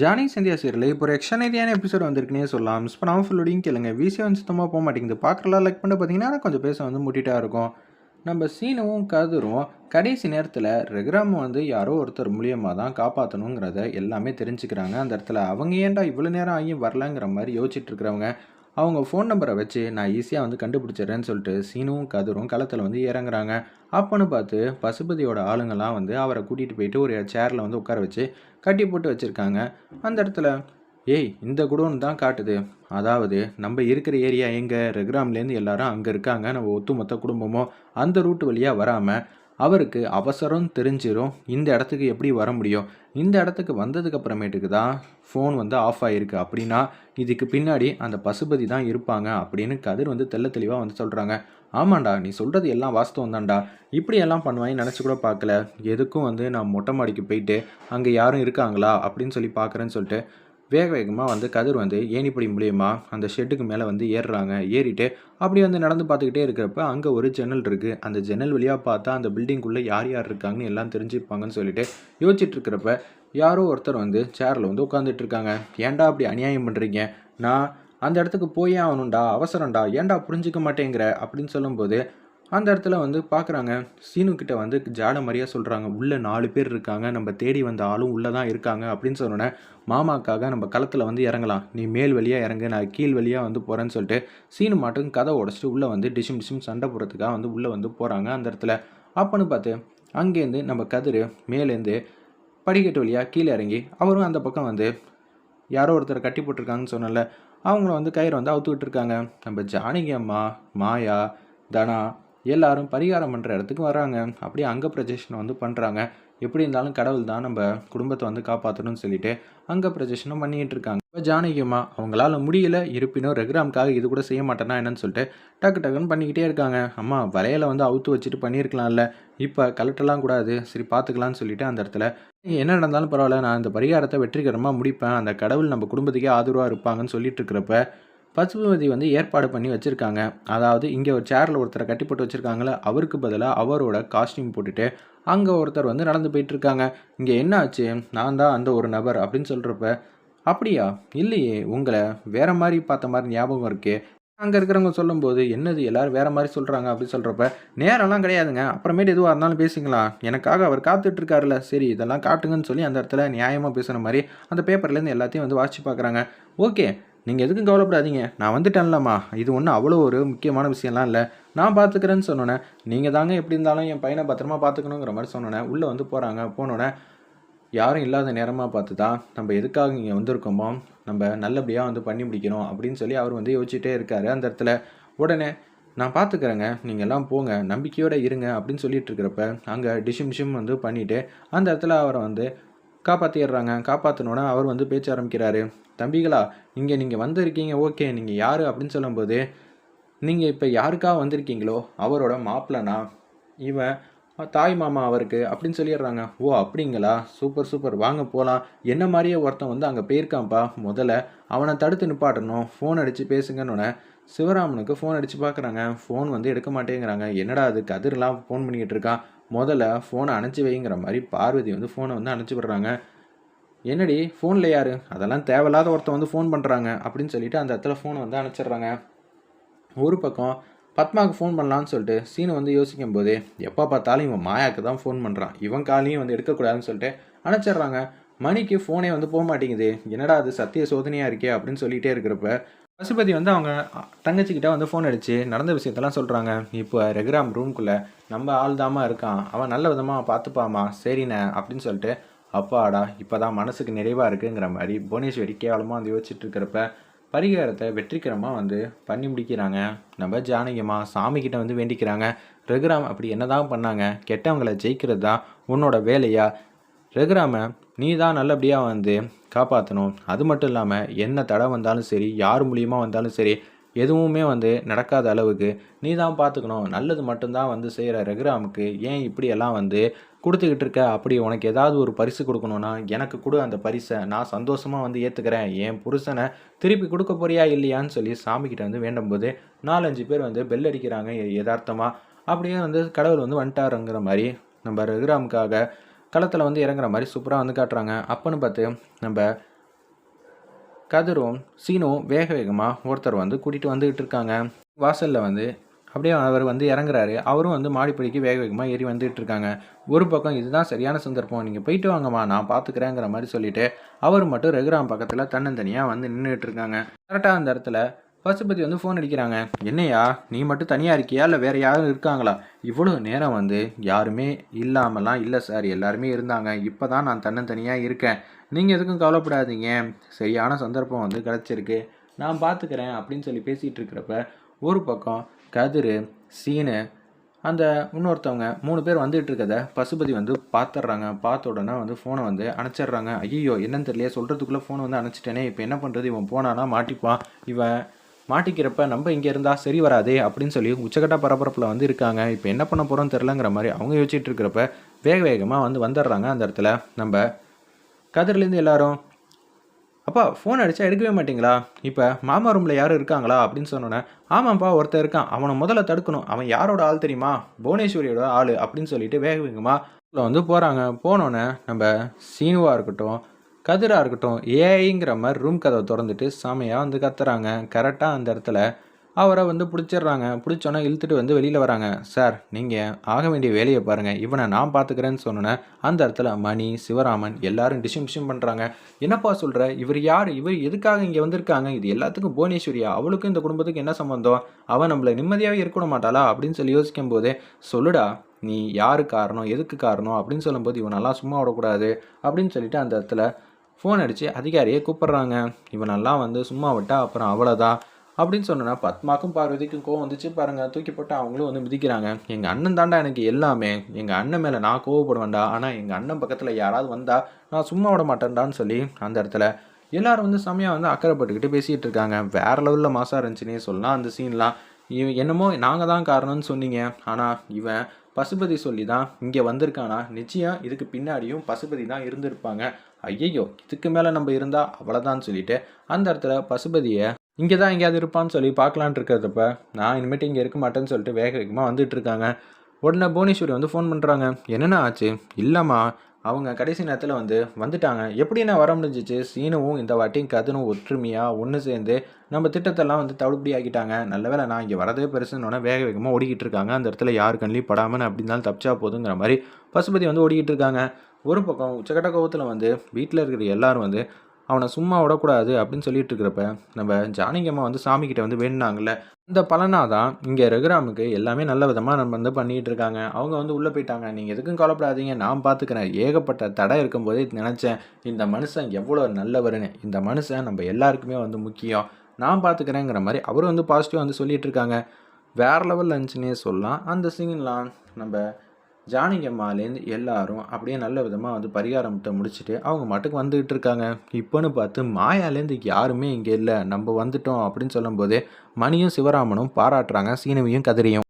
Johnny Sandhya serial. இப்போ ஒரு எக்ஸ்ட்ரானரியான episode வந்திருக்குனே சொல்லலாம். மிஸ் பண்ணாமல் ஃபுல்லோடையும் கேளுங்க. வீசி வந்து சுத்தமாக போக மாட்டேங்குது. பார்க்குறலாம் லைக் பண்ண பார்த்தீங்கன்னா கொஞ்சம் பேச வந்து முட்டிட்டா இருக்கும். நம்ம சீனுவும் கதிரும் கடைசி நேரத்தில் ரெகுராம் வந்து யாரோ ஒருத்தர் மூலியமாக தான் காப்பாற்றணுங்கிறத எல்லாமே தெரிஞ்சுக்கிறாங்க. அந்த இடத்துல அவங்க ஏன்டா இவ்வளோ நேரம் ஆகியும் வரலங்கிற மாதிரி யோசிச்சுட்டு இருக்கிறவங்க அவங்க ஃபோன் நம்பரை வச்சு நான் ஈஸியாக வந்து கண்டுபிடிச்சிடுறேன்னு சொல்லிட்டு சீனுவும் கதிரும் களத்தில் வந்து இறங்குறாங்க. அப்போன்னு பார்த்து பசுபதியோட ஆளுங்கெல்லாம் வந்து அவரை கூட்டிகிட்டு போயிட்டு ஒரு சேரில் வந்து உட்கார வச்சு கட்டி போட்டு வச்சுருக்காங்க. அந்த இடத்துல ஏய் இந்த குடோன் தான் காட்டுது. அதாவது நம்ம இருக்கிற ஏரியா எங்கே? ரெகுராம்லேருந்து எல்லாரும் அங்கே இருக்காங்க நம்ம ஒத்துமொத்த குடும்பமோ அந்த ரூட் வழியாக வராமல் அவருக்கு அவசரம் தெரிஞ்சிடும் இந்த இடத்துக்கு எப்படி வர முடியும்? இந்த இடத்துக்கு வந்ததுக்கு அப்புறமேட்டுக்கு தான் ஃபோன் வந்து ஆஃப் ஆகிருக்கு அப்படின்னா இதுக்கு பின்னாடி அந்த பசுபதி தான் இருப்பாங்க அப்படின்னு கதிர் வந்து தெல்ல தெளிவாக வந்து சொல்கிறாங்க ஆமாண்டா நீ சொல்கிறது எல்லாம் வாஸ்தவம் தான்டா இப்படியெல்லாம் பண்ணுவாங்க நினச்சி கூட பார்க்கல. எதுக்கும் வந்து நான் மொட்டை மாடிக்கு போயிட்டு அங்கே யாரும் இருக்காங்களா அப்படின்னு சொல்லி பார்க்குறேன்னு சொல்லிட்டு வேக வேகமாக வந்து கதிர் வந்து ஏணிப்படி மூலியமா அந்த ஷெட்டுக்கு மேலே வந்து ஏறுறாங்க. ஏறிட்டு அப்படி வந்து நடந்து பார்த்துக்கிட்டே இருக்கிறப்ப அங்கே ஒரு ஜன்னல் இருக்குது அந்த ஜன்னல் வழியாக பார்த்தா அந்த பில்டிங்குள்ளே யார் யார் இருக்காங்கன்னு எல்லாம் தெரிஞ்சுப்பாங்கன்னு சொல்லிட்டு யோசிச்சுட்டு இருக்கிறப்ப யாரோ ஒருத்தர் வந்து சேரில் வந்து உட்காந்துட்டு இருக்காங்க. ஏன்டா அப்படி அநியாயம் பண்ணுறீங்க நான் அந்த இடத்துக்கு போயே ஆகணும்டா அவசரம்டா ஏன்டா புரிஞ்சுக்க மாட்டேங்கிற? அப்படின்னு சொல்லும்போது அந்த இடத்துல வந்து பார்க்குறாங்க சீனு கிட்ட வந்து ஜாட மாதிரியா சொல்கிறாங்க உள்ளே நாலு பேர் இருக்காங்க. நம்ம தேடி வந்த ஆளும் உள்ளே தான் இருக்காங்க அப்படின்னு சொன்னோன்னே மாமாக்காக நம்ம களத்தில் வந்து இறங்கலாம். நீ மேல் வழியாக இறங்கு நான் கீழ் வழியாக வந்து போகிறேன்னு சொல்லிட்டு சீனு மாட்டும் கதை உடச்சிட்டு உள்ளே வந்து டிஷும் டிஷும் சண்டை போடுறதுக்காக வந்து உள்ளே வந்து போகிறாங்க அந்த இடத்துல. அப்போன்னு பார்த்து அங்கேருந்து நம்ம கதிர் மேலேருந்து படிக்கட்டு வழியாக கீழே இறங்கி அவரும் அந்த பக்கம் வந்து யாரோ ஒருத்தர் கட்டி போட்டிருக்காங்கன்னு சொன்னல அவங்கள வந்து கயிறு வந்து அவுத்து விட்டுருக்காங்க நம்ம ஜானகி அம்மா மாயா தனா எல்லாரும் பரிகாரம் பண்ணுற இடத்துக்கு வராங்க. அப்படியே அங்கே பிரஜேஷனை வந்து பண்ணுறாங்க எப்படி இருந்தாலும் கடவுள் தான் நம்ம குடும்பத்தை வந்து காப்பாற்றணும்னு சொல்லிட்டு அங்கே பிரஜேஷனம் பண்ணிகிட்டு இருக்காங்க. இப்போ ஜானகியம்மா அவங்களால முடியல. இருப்பினும் ரெக்ராம்காக இது கூட செய்ய மாட்டேனா என்னன்னு சொல்லிட்டு டக்கு டக்குன்னு பண்ணிக்கிட்டே இருக்காங்க. அம்மா வலையில வந்து அவுத்து வச்சுட்டு பண்ணியிருக்கலாம்ல. இப்போ கலட்டலாம் கூடாது. சரி பார்த்துக்கலாம்னு சொல்லிட்டு அந்த இடத்துல என்ன நடந்தாலும் பரவாயில்ல. நான் இந்த பரிகாரத்தை வெற்றிகரமாக முடிப்பேன். அந்த கடவுள் நம்ம குடும்பத்துக்கே ஆதரவாக இருப்பாங்கன்னு சொல்லிட்டு இருக்கிறப்ப பசுபதி வந்து ஏற்பாடு பண்ணி வச்சுருக்காங்க. அதாவது இங்கே ஒரு சேரில் ஒருத்தரை கட்டி போட்டு வச்சுருக்காங்களே அவருக்கு பதிலாக அவரோட காஸ்டியூம் போட்டுட்டு அங்கே ஒருத்தர் வந்து நடந்து போயிட்டுருக்காங்க. இங்கே என்ன ஆச்சு? நான் தான் அந்த ஒரு நபர் அப்படின்னு சொல்கிறப்ப அப்படியா? இல்லையே உங்களை வேற மாதிரி பார்த்த மாதிரி ஞாபகம் இருக்கே. அங்கே இருக்கிறவங்க சொல்லும்போது என்னது எல்லோரும் வேறு மாதிரி சொல்கிறாங்க அப்படின்னு சொல்கிறப்ப நேரம்லாம் கிடையாதுங்க. அப்புறமேட்டு எதுவாக இருந்தாலும் பேசிக்கலாம். எனக்காக அவர் காத்துட்ருக்காருல சரி இதெல்லாம் காட்டுங்கன்னு சொல்லி அந்த இடத்துல நியாயமாக பேசுகிற மாதிரி அந்த பேப்பர்லேருந்து எல்லாத்தையும் வந்து வாசித்து பார்க்குறாங்க. ஓகே நீங்கள் எதுக்கும் கவலைப்படாதீங்க. நான் வந்துட்டேன்லம்மா. இது ஒன்றும் அவ்வளோ ஒரு முக்கியமான விஷயம்லாம் இல்லை. நான் பார்த்துக்கிறேன்னு சொன்னோன்னே நீங்கள் தாங்க எப்படி இருந்தாலும் என் பையனை பத்திரமா பார்த்துக்கணுங்கிற மாதிரி சொன்னோன்னே உள்ளே வந்து போகிறாங்க போனோன்னே யாரும் இல்லாத நேரமாக பார்த்து தான் நம்ம எதுக்காக இங்கே வந்திருக்கோமோ நம்ம நல்லபடியாக வந்து பண்ணி முடிக்கணும் அப்படின்னு சொல்லி அவர் வந்து யோசிச்சுட்டே இருக்காரு. அந்த இடத்துல உடனே நான் பார்த்துக்கிறேங்க நீங்கள் எல்லாம் போங்க. நம்பிக்கையோடு இருங்க அப்படின்னு சொல்லிட்டு இருக்கிறப்ப அங்கே டிஷிம் டிஷிம் வந்து பண்ணிவிட்டு அந்த இடத்துல அவரை வந்து காப்பாற்றிடுறாங்க காப்பாற்றினோடனே அவர் வந்து பேச்ச ஆரம்பிக்கிறாரு. தம்பிகளா இங்கே நீங்கள் வந்திருக்கீங்க ஓகே. நீங்கள் யார்? அப்படின்னு சொல்லும்போது நீங்கள் இப்போ யாருக்காக வந்திருக்கீங்களோ அவரோட மாப்பிள்ளனா? இவன் தாய் மாமா அவருக்கு அப்படின்னு சொல்லிடுறாங்க. ஓ அப்படிங்களா? Super super. வாங்க போகலாம் என்ன மாதிரியே ஒருத்தன் வந்து அங்கே போயிருக்கான்ப்பா. முதல்ல அவனை தடுத்து நிப்பாட்டணும். ஃபோன் அடித்து பேசுங்கன்னு சிவராமனுக்கு ஃபோன் அடித்து பார்க்குறாங்க ஃபோன் வந்து எடுக்க மாட்டேங்கிறாங்க. என்னடா அது கதிரெலாம் ஃபோன் பண்ணிக்கிட்டு இருக்கான். முதல்ல ஃபோனை அணைச்சி வைங்கிற மாதிரி பார்வதி வந்து ஃபோனை வந்து அணைச்சி விடுறாங்க. என்னடி ஃபோனில் யார் அதெல்லாம் தேவையில்லாத ஒருத்தன் வந்து ஃபோன் பண்ணுறாங்க அப்படின்னு சொல்லிட்டு அந்த இடத்துல ஃபோனை வந்து அணைச்சிடுறாங்க. ஒரு பக்கம் பத்மாவுக்கு ஃபோன் பண்ணலான்னு சொல்லிட்டு சீனை வந்து யோசிக்கும் போது எப்போ பார்த்தாலும் இவன் மாயாக்கு தான் ஃபோன் பண்ணுறான் இவன் காலையும் வந்து எடுக்கக்கூடாதுன்னு சொல்லிட்டு அணைச்சிடுறாங்க. மணிக்கு ஃபோனே வந்து போக மாட்டேங்குது. என்னடா அது சத்திய சோதனையாக இருக்கே அப்படின்னு சொல்லிகிட்டே இருக்கிறப்ப பசுபதி வந்து அவங்க தங்கச்சிக்கிட்ட வந்து ஃபோன் அடித்து நடந்த விஷயத்தெல்லாம் சொல்கிறாங்க இப்போ ரெகுராம் ரூம்குள்ளே நம்ம ஆள் தாமா இருக்கான். அவன் நல்ல விதமாக பார்த்துப்பாமா சரிண்ணே. அப்படின்னு சொல்லிட்டு அப்பாடா இப்போ தான் மனசுக்கு நிறைவாக இருக்குங்கிற மாதிரி புவனேஸ்வரி கேவலமாக வந்து யோசிச்சுட்டு இருக்கிறப்ப பரிகாரத்தை வெற்றிகரமாக வந்து பண்ணி முடிக்கிறாங்க. நம்ம ஜானகியம்மா சாமிக்கிட்ட வந்து வேண்டிக்கிறாங்க. ரகுராம் அப்படி என்னதான் பண்ணாங்க கெட்டவங்களை ஜெயிக்கிறது தான் உன்னோட வேலையாக ரகுராம நீ தான் நல்லபடியாக வந்து காப்பாற்றணும் அது மட்டும் இல்லாமல் என்ன தடை வந்தாலும் சரி யார் மூலியமாக வந்தாலும் சரி எதுவுமே வந்து நடக்காத அளவுக்கு நீ தான் பார்த்துக்கணும் நல்லது மட்டும்தான் வந்து செய்கிற ரகுராமுக்கு ஏன் இப்படியெல்லாம் வந்து கொடுத்துக்கிட்டு இருக்க? அப்படி உனக்கு ஏதாவது ஒரு பரிசு கொடுக்கணும்னா எனக்கு கொடு அந்த பரிசை. நான் சந்தோஷமாக வந்து ஏற்றுக்கிறேன் என் புருஷனை திருப்பி கொடுக்க போறியா இல்லையான்னு சொல்லி சாமிக்கிட்ட வந்து வேண்டும் போது நாலஞ்சு பேர் வந்து பெல் அடிக்கிறாங்க யதார்த்தமாக அப்படியே வந்து கடவுள் வந்து வந்துட்டாருங்கிற மாதிரி நம்ம ரகுராமுக்காக களத்தில் வந்து இறங்குற மாதிரி சூப்பராக வந்து காட்டுறாங்க. அப்போன்னு பார்த்து நம்ம கதிரும் சீனும் வேக வேகமாக ஒருத்தர் வந்து கூட்டிகிட்டு வந்துக்கிட்டு இருக்காங்க. வாசலில் வந்து அப்படியே அவர் வந்து இறங்குறாரு. அவரும் வந்து மாடிப்படிக்கு வேக வேகமாக ஏறி வந்துகிட்டு இருக்காங்க. ஒரு பக்கம் இதுதான் சரியான சந்தர்ப்பம். நீங்கள் போயிட்டு வாங்கம்மா நான் பார்த்துக்கிறேங்கிற மாதிரி சொல்லிட்டு அவர் மட்டும் ரகுராம் பக்கத்தில் தன்னந்தனியாக வந்து நின்றுட்டு இருக்காங்க. கரெக்டாக அந்த இடத்துல பசுபதி வந்து ஃபோன் அடிக்கிறாங்க. என்னையா நீ மட்டும் தனியாக இருக்கியா? இல்லை வேறு யாரும் இருக்காங்களா? இவ்வளோ நேரம் வந்து யாருமே இல்லாமலாம் இல்லை சார். எல்லாருமே இருந்தாங்க. இப்போ தான் நான் தன்னந்தனியாக இருக்கேன். நீங்கள் எதுக்கும் கவலைப்படாதீங்க. சரியான சந்தர்ப்பம் வந்து கிடச்சிருக்கு. நான் பார்த்துக்கிறேன் அப்படின்னு சொல்லி பேசிகிட்டு இருக்கிறப்ப ஒரு பக்கம் கதிர் சீனு அந்த இன்னொருத்தவங்க மூணு பேர் வந்துட்டு இருக்கத பசுபதி வந்து பார்த்துட்றாங்க பார்த்த உடனே வந்து ஃபோனை வந்து அணைச்சிடுறாங்க ஐயோ என்னன்னு தெரியல சொல்கிறதுக்குள்ளே ஃபோனை வந்து அணைச்சிட்டேனே. இப்போ என்ன பண்ணுறது இவன் போனானா மாட்டிப்பான். இவன் மாட்டிக்கிறப்ப நம்ம இங்கே இருந்தால் சரி வராதே அப்படின்னு சொல்லி உச்சக்கட்ட பரபரப்பில் வந்து இருக்காங்க. இப்போ என்ன பண்ண போகிறோம்னு தெரிலங்கிற மாதிரி அவங்க யோசிச்சுட்டு இருக்கிறப்ப வேக வேகமாக வந்து வந்துடுறாங்க அந்த இடத்துல நம்ம கதிர்லேருந்து எல்லாரும். அப்பா ஃபோன் அடித்தா எடுக்கவே மாட்டிங்களா? இப்போ மாமா ரூமில் யாரும் இருக்காங்களா? அப்படின்னு சொன்னோன்னே ஆமாம்ப்பா ஒருத்தன் இருக்கான். அவனை முதல்ல தடுக்கணும். அவன் யாரோட ஆள் தெரியுமா? புவனேஸ்வரியோட ஆள் அப்படின்னு சொல்லிட்டு வேக வேகமாக வந்து போகிறாங்க போனோன்னே நம்ம சீனுவாக இருக்கட்டும் கதிராக இருக்கட்டும் ஏஐங்கிற மாதிரி ரூம் கதவை திறந்துட்டு செமையாக வந்து கத்துறாங்க. கரெக்டாக அந்த இடத்துல அவரை வந்து பிடிச்சிடுறாங்க. பிடிச்சோன்னே இழுத்துட்டு வந்து வெளியில் வராங்க. சார் நீங்கள் ஆக வேண்டிய வேலையை பாருங்கள் இவனை நான் பார்த்துக்கிறேன்னு சொன்னோன்னே அந்த இடத்துல மணி சிவராமன் எல்லாரும் டிஷிம் டிஷிம் பண்ணுறாங்க என்னப்பா சொல்கிற இவர் யார்? இவர் எதுக்காக இங்கே வந்திருக்காங்க? இது எல்லாத்துக்கும் புவனேஸ்வரியா? அவளுக்கும் இந்த குடும்பத்துக்கு என்ன சம்மந்தம் அவன் நம்மளை நிம்மதியாகவே இருக்க மாட்டாளா? அப்படின்னு சொல்லி யோசிக்கும் போதே சொல்லுடா நீ யாரு காரணம்? எதுக்கு காரணம்? அப்படின்னு சொல்லும்போது இவனெல்லாம் சும்மா விடக்கூடாது. அப்படின்னு சொல்லிட்டு அந்த இடத்துல ஃபோன் அடித்து அதிகாரியை கூப்பிட்றாங்க. இவனெல்லாம் வந்து சும்மா விட்டா அப்புறம் அவ்வளோதான் அப்படின்னு சொன்னோன்னா பத்மாக்கும் பார்வதிக்கும் கோவம் வந்துச்சு பாருங்கள் தூக்கி போட்டு அவங்களும் வந்து மிதிக்கிறாங்க. எங்கள் அண்ணன் தாண்டா எனக்கு எல்லாமே. எங்கள் அண்ணன் மேலே நான் கோவப்படுவேன்டா. ஆனால் எங்கள் அண்ணன் பக்கத்தில் யாராவது வந்தா நான் சும்மா விட மாட்டேன்டான்னு சொல்லி அந்த இடத்துல எல்லாரும் வந்து செம்மையாக வந்து அக்கறைப்பட்டுக்கிட்டு பேசிகிட்டு இருக்காங்க. வேற லெவலில் மாசாக இருந்துச்சுன்னே சொல்லலாம் அந்த சீன்லாம் இவன் என்னமோ நாங்கள் தான் காரணம்னு சொன்னீங்க. ஆனால் இவன் பசுபதி சொல்லி தான் இங்கே வந்திருக்கானா? நிச்சயம் இதுக்கு பின்னாடியும் பசுபதி தான் இருந்திருப்பாங்க. ஐயையோ இதுக்கு மேலே நம்ம இருந்தால் அவ்வளோதான் சொல்லிட்டு அந்த இடத்துல பசுபதியை இங்கே தான் எங்கேயாவது இருப்பான்னு சொல்லி பார்க்கலான்ட்டு இருக்கிறதப்ப நான் இனிமேட்டு இங்கே இருக்க மாட்டேன்னு சொல்லிட்டு வேக வேகமாக வந்துட்டு இருக்காங்க. உடனே புவனேஸ்வரி வந்து ஃபோன் பண்ணுறாங்க என்னென்ன ஆச்சு? இல்லைம்மா அவங்க கடைசி நேரத்தில் வந்து வந்துட்டாங்க. எப்படி நான் வர முடிஞ்சிச்சு? சீனுவும் இந்த வாட்டியும் கதனும் ஒற்றுமையாக ஒன்று சேர்ந்து நம்ம திட்டத்தெல்லாம் வந்து தவிடுபடி ஆக்கிட்டாங்க நல்ல வேளை நான் இங்கே வரதே பெருசுன்னு வேக வேகமாக ஓடிக்கிட்டு இருக்காங்க. அந்த இடத்துல யாரு கண்ணிலையும் படாமல் அப்படி இருந்தாலும் தப்பிச்சா போதுங்கிற மாதிரி பசுபதி வந்து ஓடிக்கிட்டு இருக்காங்க. ஒரு பக்கம் உச்சக்கட்ட கோபத்தில் வந்து வீட்டில் இருக்கிற எல்லாரும் வந்து அவனை சும்மா விடக்கூடாது அப்படின்னு சொல்லிட்டு இருக்கிறப்ப நம்ம ஜானகியம்மா வந்து சாமி கிட்ட வந்து வேணுனாங்கல்ல இந்த பலனாக தான் இங்கே ரகுராமுக்கு எல்லாமே நல்ல விதமாக நம்ம வந்து பண்ணிகிட்டு இருக்காங்க அவங்க வந்து உள்ளே போயிட்டாங்க. நீங்கள் எதுக்கும் கவலைப்படாதீங்க. நான் பார்த்துக்கிறேன் ஏகப்பட்ட தடை இருக்கும்போதே நினச்சேன். இந்த மனுஷன் எவ்வளோ நல்லவருன்னு. இந்த மனுஷன் நம்ம எல்லாருக்குமே வந்து முக்கியம். நான் பார்த்துக்கிறேங்கிற மாதிரி அவரும் வந்து பாசிட்டிவாக வந்து சொல்லிகிட்டு இருக்காங்க வேறு லெவலில் இருந்துச்சுன்னே சொல்லலாம். அந்த சீன்லாம் நம்ம ஜானகியம்மாலேருந்து எல்லாரும் அப்படியே நல்ல விதமாக வந்து பரிகாரம்கிட்ட முடிச்சுட்டு அவங்க மட்டுக்கு வந்துக்கிட்டு இருக்காங்க. இப்போன்னு பார்த்து மாயாலேருந்து யாருமே இங்கே இல்லை. நம்ம வந்துட்டோம் அப்படின்னு சொல்லும்போதே மணியும் சிவராமனும் பாராட்டுறாங்க சீனவியும் கதிரியும்